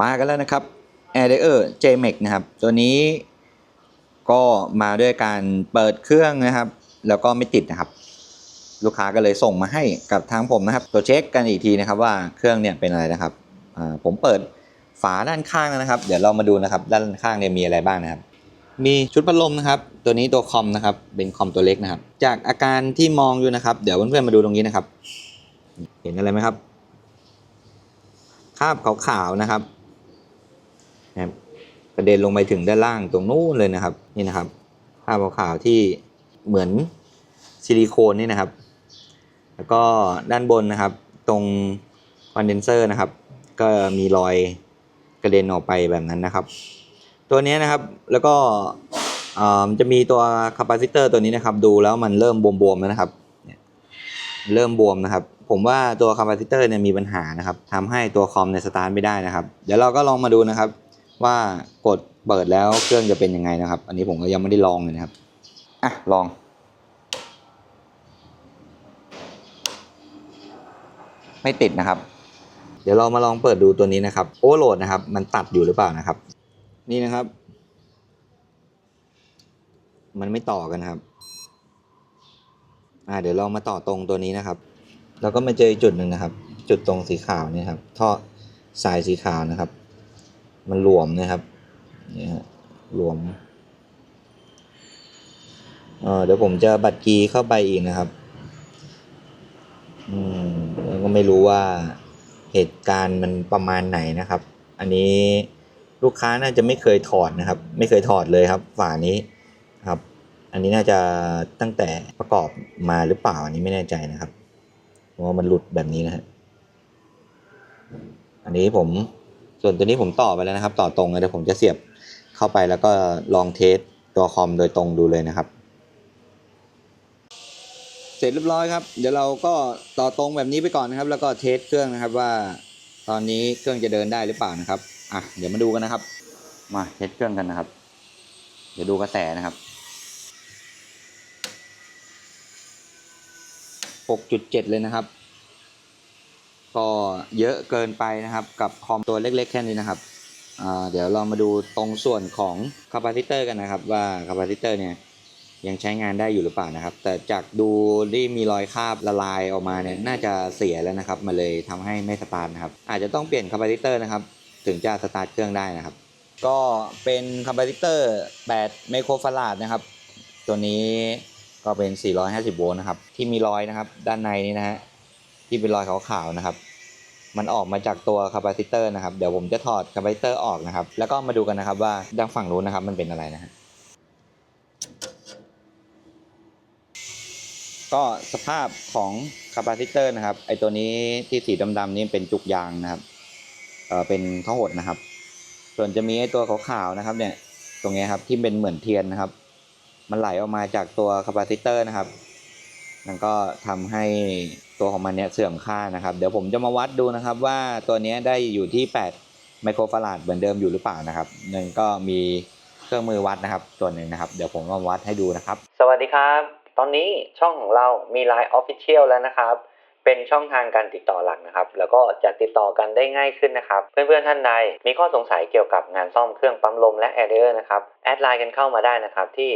มากันแล้วนะครับ a i r e r JMX นะครับ ตัวนี้ก็มาด้วยการเปิดเครื่องนะครับ แล้วก็ไม่ติดนะครับ ลูกค้าก็เลยส่งมาให้กับทางผมนะครับตัวเช็คกันอีกทีนะครับว่าเครื่องเนี่ยเป็นอะไรนะครับผมเปิดฝาด้านข้างนะครับ เดี๋ยวเรามาดูนะครับ ด้านข้างเนี่ยมีอะไรบ้างนะครับ มีชุดพัดลมนะครับ ตัวนี้ตัวคอมนะครับ เป็นคอมตัวเล็กนะครับ จากอาการที่มองอยู่นะครับ เดี๋ยวเพื่อนๆมาดูตรงนี้นะครับ เห็นอะไรไหมครับคราบขาวๆนะครับ นะครับกระเด็นลงไปถึงด้านล่างตรงนู้นเลยนะครับนี่นะครับคราขาวๆที่เหมือนซิลิโคนนี่นะครับ แล้วก็ด้านบนนะครับ ตรงคอนเดนเซอร์นะครับ ก็มีรอยกระเด็นออกไปแบบนั้นนะครับ ตัวนี้นะครับแล้วก็จะมีตัวคาปาซิเตอร์ตัวนี้นะครับ ดูแล้วมันเริ่มบวมๆแล้วนะครับเนี่ยเริ่มบวมนะครับ ผมว่าตัวคาปาซิเตอร์เนี่ยมีปัญหานะครับทำให้ตัวคอมเนี่ยสตาร์ทไม่ได้นะครับ เดี๋ยวเราก็ลองมาดูนะครับ ว่ากดเปิดแล้วเครื่องจะเป็นยังไงนะครับ อันนี้ผมก็ยังไม่ได้ลองเลยนะครับ อะ ลอง ไม่ติดนะครับ เดี๋ยวเรามาลองเปิดดูตัวนี้นะครับโอเวอร์โหลดนะครับ มันตัดอยู่หรือเปล่านะครับ นี่นะครับ มันไม่ต่อกันครับ อ่า เดี๋ยวลองมาต่อตรงตัวนี้นะครับ แล้วก็มาเจอจุดหนึ่งนะครับ จุดตรงสีขาวนี่ครับท่อสายสีขาวนะครับ มันหลวมนะครับเนี่ยฮะหลวมเออเดี๋ยวผมจะบัตรกีเข้าไปอีกนะครับ อืมแล้วก็ไม่รู้ว่าเหตุการณ์มันประมาณไหนนะครับ อันนี้ลูกค้าน่าจะไม่เคยถอดนะครับ ไม่เคยถอดเลยครับ ฝานี้ครับ อันนี้น่าจะตั้งแต่ประกอบมาหรือเปล่าอันนี้ไม่แน่ใจนะครับเพราะว่ามันหลุดแบบนี้นะฮะอันนี้ผม ส่วนตัวนี้ผมต่อไปแล้วนะครับ ต่อตรงเลยเดี๋ยวผมจะเสียบเข้าไปแล้วก็ลองเทสตัวคอมโดยตรงดูเลยนะครับ เสร็จเรียบร้อยครับ เดี๋ยวเราก็ต่อตรงแบบนี้ไปก่อนนะครับ แล้วก็เทสเครื่องนะครับว่า ตอนนี้เครื่องจะเดินได้หรือเปล่านะครับอะเดี๋ยวมาดูกันนะครับ มาเทสเครื่องกันนะครับ เดี๋ยวดูกระแสนะครับ6.7 เลยนะครับ ก็เยอะเกินไปนะครับกับคอมตัวเล็กๆ แค่นี้นะครับเดี๋ยวเรามาดูตรงส่วนของคาปาซิเตอร์กันนะครับ ว่าคาปาซิเตอร์เนี่ยยังใช้งานได้อยู่หรือเปล่านะครับ แต่จากดูที่มีรอยคราบละลายออกมาเนี่ยน่าจะเสียแล้วนะครับมาเลยทำให้ไม่สตาร์ทนะครับ อาจจะต้องเปลี่ยนคาปาซิเตอร์นะครับ ถึงจะสตาร์ทเครื่องได้นะครับ ก็เป็นคาปาซิเตอร์ 8 ไมโครฟาราดนะครับ ตัวนี้ก็เป็น 450 โวลต์นะครับ ที่มีรอยนะครับ ด้านในนี้นะฮะ ที่เป็นรอยขาวๆนะครับ มันออกมาจากตัวคาปาซิเตอร์นะครับ เดี๋ยวผมจะถอดคาปาซิเตอร์ออกนะครับ แล้วก็มาดูกันนะครับว่าด้านฝั่งนู้นนะครับ มันเป็นอะไรนะฮะก็สภาพของคาปาซิเตอร์นะครับ ไอตัวนี้ที่สีดำๆนี่เป็นจุกยางนะครับ เออเป็นข้าวหดนะครับ ส่วนจะมีไอตัวขาวๆนะครับเนี่ย ตรงนี้ครับที่เป็นเหมือนเทียนนะครับ มันไหลออกมาจากตัวคาปาซิเตอร์นะครับ มันก็ทำให้ตัวของมันเนี่ยเสื่อมค่านะครับ เดี๋ยวผมจะมาวัดดูนะครับว่าตัวนี้ได้อยู่ที่ 8 ไมโครฟาราดเหมือนเดิมอยู่หรือเปล่านะครับนั่นก็มีเครื่องมือวัดนะครับตัวหนึ่งนะครับ เดี๋ยวผมมาวัดให้ดูนะครับ สวัสดีครับ ตอนนี้ช่องของเรามี Line Official แล้วนะครับ เป็นช่องทางการติดต่อหลักนะครับ แล้วก็จะติดต่อกันได้ง่ายขึ้นนะครับ เพื่อนๆท่านใดมีข้อสงสัยเกี่ยวกับงานซ่อมเครื่องปั๊มลมและแอร์เดอร์นะครับแอดไลน์กันเข้ามาได้นะครับที่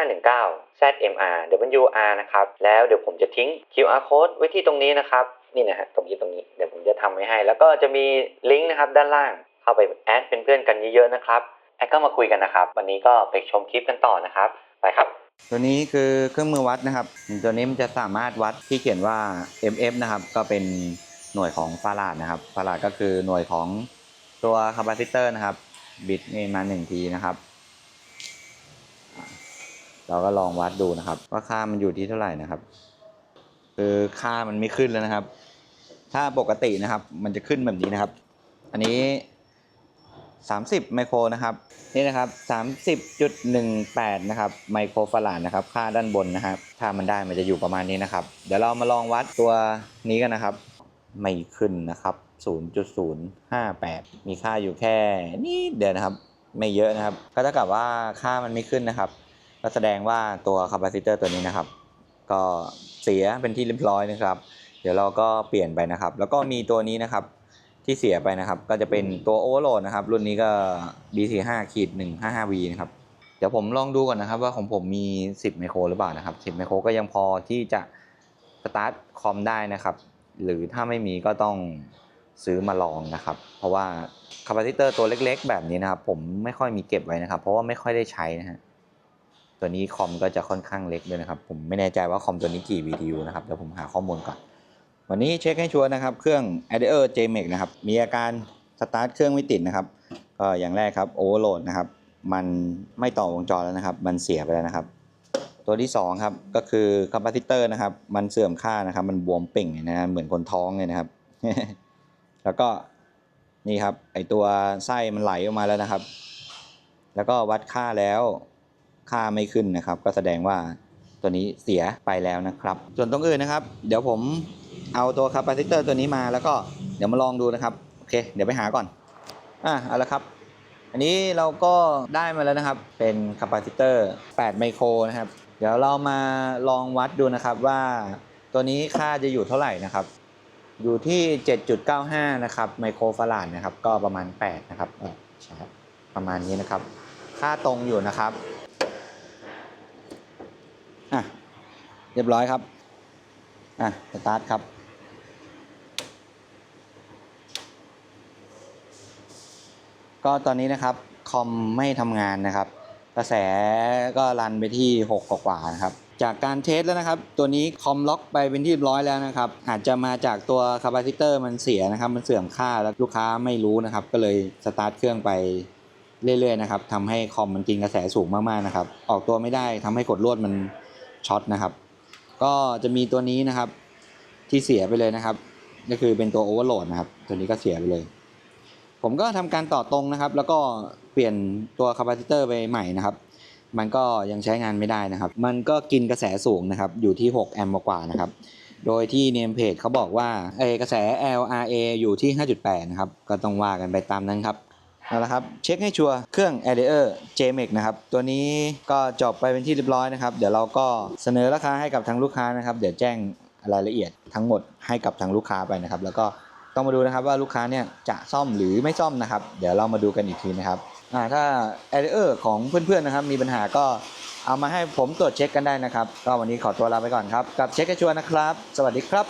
519 ZMR WR นะครับ แล้วเดี๋ยวผมจะทิ้ง QR code ไว้ที่ตรงนี้นะครับ นี่นะฮะตรงนี้ตรงนี้ เดี๋ยวผมจะทำไว้ให้ แล้วก็จะมีลิงก์นะครับด้านล่าง เข้าไปแอดเป็นเพื่อนกันเยอะๆนะครับ แอดก็มาคุยกันนะครับ วันนี้ก็ไปชมคลิปกันต่อนะครับ ไปครับ ตัวนี้คือเครื่องมือวัดนะครับ ตัวนี้มันจะสามารถวัดที่เขียนว่า MF นะครับ ก็เป็นหน่วยของฟาราดนะครับ ฟาราดก็คือหน่วยของตัวคาปาซิเตอร์นะครับ บิดนี่มาหนึ่งทีนะครับ เราก็ลองวัดดูนะครับ ว่าค่ามันอยู่ที่เท่าไหร่นะครับ คือค่ามันไม่ขึ้นแล้วนะครับ ถ้าปกตินะครับ มันจะขึ้นแบบนี้นะครับ อันนี้ 30 ไมโครนะครับนี่นะครับ30.18 นะครับไมโครฟาราดนะครับค่าด้านบนนะครับถ้ามันได้มันจะอยู่ประมาณนี้นะครับ เดี๋ยวเรามาลองวัดตัวนี้กันนะครับ ไม่ขึ้นนะครับ 0.058 มีค่าอยู่แค่นิดเดียวนะครับ ไม่เยอะนะครับ ก็เท่ากับว่าค่ามันไม่ขึ้นนะครับ ก็แสดงว่าตัวคาปาซิเตอร์ตัวนี้นะครับ ก็เสียเป็นที่เรียบร้อยนะครับ เดี๋ยวเราก็เปลี่ยนไปนะครับ แล้วก็มีตัวนี้นะครับ ที่เสียไปนะครับ ก็จะเป็นตัวโอเวอร์โหลดนะครับ รุ่นนี้ก็ BC5 ขีด 155V นะครับ เดี๋ยวผมลองดูก่อนนะครับว่าของผมมี 10 ไมโครหรือเปล่านะครับ 10 ไมโครก็ยังพอที่จะสตาร์ทคอมได้นะครับ หรือถ้าไม่มีก็ต้องซื้อมาลองนะครับ เพราะว่าคาปาซิเตอร์ตัวเล็กๆ แบบนี้นะครับ ผมไม่ค่อยมีเก็บไว้นะครับ เพราะว่าไม่ค่อยได้ใช้นะฮะ ตัวนี้คอมก็จะค่อนข้างเล็กด้วยนะครับ ผมไม่แน่ใจว่าคอมตัวนี้กี่ BTU นะครับ เดี๋ยวผมหาข้อมูลก่อน วันนี้เช็คให้ชัวร์นะครับ เครื่อง a d a r j m e x นะครับ มีอาการสตาร์ทเครื่องไม่ติดนะครับ ก็อย่างแรกครับโอเวอร์โหลดนะครับ มันไม่ต่อวงจรแล้วนะครับ มันเสียไปแล้วนะครับ ตัวที่สองครับ ก็คือคาปาซิเตอร์นะครับ มันเสื่อมค่านะครับ มันบวมเป่งนะฮะเหมือนคนท้องเลยนะครับ แล้วก็นี่ครับ ไอตัวไส้มันไหลออกมาแล้วนะครับ แล้วก็วัดค่าแล้วค่าไม่ขึ้นนะครับ ก็แสดงว่าตัวนี้เสียไปแล้วนะครับ ส่วนตรงอื่นนะครับ เดี๋ยวผม เอาตัวคาปาซิเตอร์ตัวนี้มาแล้วก็เดี๋ยวมาลองดูนะครับ โอเค เดี๋ยวไปหาก่อนอะเอาละครับ อันนี้เราก็ได้มาแล้วนะครับ เป็นคาปาซิเตอร์8ไมโครนะครับ เดี๋ยวเรามาลองวัดดูนะครับว่าตัวนี้ค่าจะอยู่เท่าไหร่นะครับ อยู่ที่ 7.95 นะครับไมโครฟาราดนะครับ ก็ประมาณ 8 นะครับใช่ครับประมาณนี้นะครับ ค่าตรงอยู่นะครับอะเรียบร้อยครับ อะสตาร์ทครับ ก็ตอนนี้นะครับคอมไม่ทำงานนะครับ กระแสก็รันไปที่ 6 กว่าๆนะครับ จากการเทสแล้วนะครับ ตัวนี้คอมล็อกไปเป็นที่เรียบร้อยแล้วนะครับ อาจจะมาจากตัวคาปาซิเตอร์มันเสียนะครับ มันเสื่อมค่าแล้วลูกค้าไม่รู้นะครับ ก็เลยสตาร์ทเครื่องไปเรื่อยๆนะครับทำให้คอมมันกินกระแสสูงมากๆนะครับ ออกตัวไม่ได้ทำให้กดลวดมันช็อตนะครับ ก็จะมีตัวนี้นะครับ ที่เสียไปเลยนะครับก็คือเป็นตัวโอเวอร์โหลดนะครับ ตัวนี้ก็เสียไปเลย ผมก็ทำการต่อตรงนะครับ แล้วก็เปลี่ยนตัวคาปาซิเตอร์ไปใหม่นะครับ มันก็ยังใช้งานไม่ได้นะครับ มันก็กินกระแสสูงนะครับ อยู่ที่ 6 แอมป์กว่านะครับ โดยที่เนมเพจเขาบอกว่าเอกระแส LRA อยู่ที่ 5.8 นะครับ ก็ต้องว่ากันไปตามนั้นครับ เอาละครับเช็คให้ชัวร์เครื่อง a d a r JMX นะครับตัวนี้ก็จบไปเป็นที่เรียบร้อยนะครับ เดี๋ยวเราก็เสนอราคาให้กับทางลูกค้านะครับ เดี๋ยวแจ้งรายละเอียดทั้งหมดให้กับทางลูกค้าไปนะครับ แล้วก็ต้องมาดูนะครับว่าลูกค้าเนี่ยจะซ่อมหรือไม่ซ่อมนะครับ เดี๋ยวเรามาดูกันอีกทีนะครับถ้า a d a r ของเพื่อนๆนะครับ มีปัญหาก็เอามาให้ผมตรวจเช็คกันได้นะครับ ก็วันนี้ขอตัวลาไปก่อนครับ กับเช็คให้ชัวร์นะครับ สวัสดีครับ